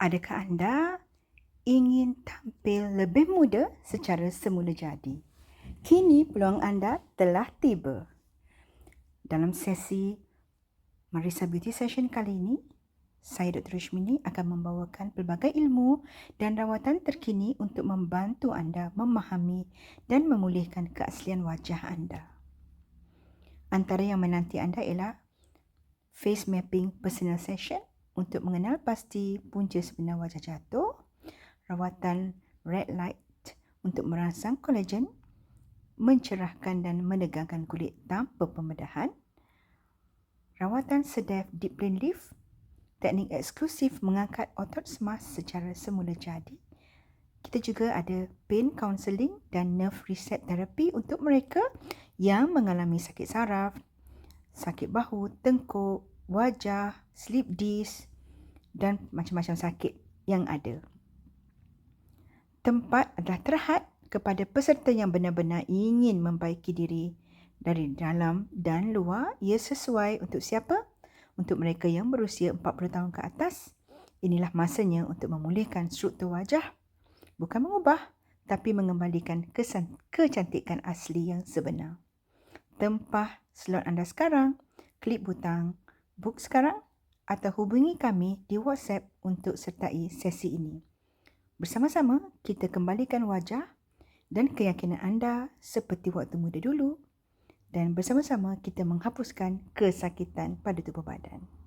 Adakah anda ingin tampil lebih muda secara semula jadi? Kini peluang anda telah tiba. Dalam sesi Marisa Beauty Session kali ini, saya Dr. Rishmini akan membawakan pelbagai ilmu dan rawatan terkini untuk membantu anda memahami dan memulihkan keaslian wajah anda. Antara yang menanti anda ialah face mapping personal session untuk mengenal pasti punca sebenar wajah jatuh, rawatan red light untuk merangsang kolagen, mencerahkan dan menegangkan kulit tanpa pembedahan, rawatan sedef deep brain lift, teknik eksklusif mengangkat otot semas secara semula jadi. Kita juga ada pain counselling dan nerve reset therapy untuk mereka yang mengalami sakit saraf, sakit bahu, tengkuk, wajah, sleep disc, dan macam-macam sakit yang ada. Tempat adalah terhad kepada peserta yang benar-benar ingin membaiki diri dari dalam dan luar. Ia sesuai untuk siapa? Untuk mereka yang berusia 40 tahun ke atas. Inilah masanya untuk memulihkan struktur wajah. Bukan mengubah, tapi mengembalikan kesan kecantikan asli yang sebenar. Tempah slot anda sekarang. Klik butang book sekarang atau hubungi kami di WhatsApp untuk sertai sesi ini. Bersama-sama, kita kembalikan wajah dan keyakinan anda seperti waktu muda dulu dan bersama-sama kita menghapuskan kesakitan pada tubuh badan.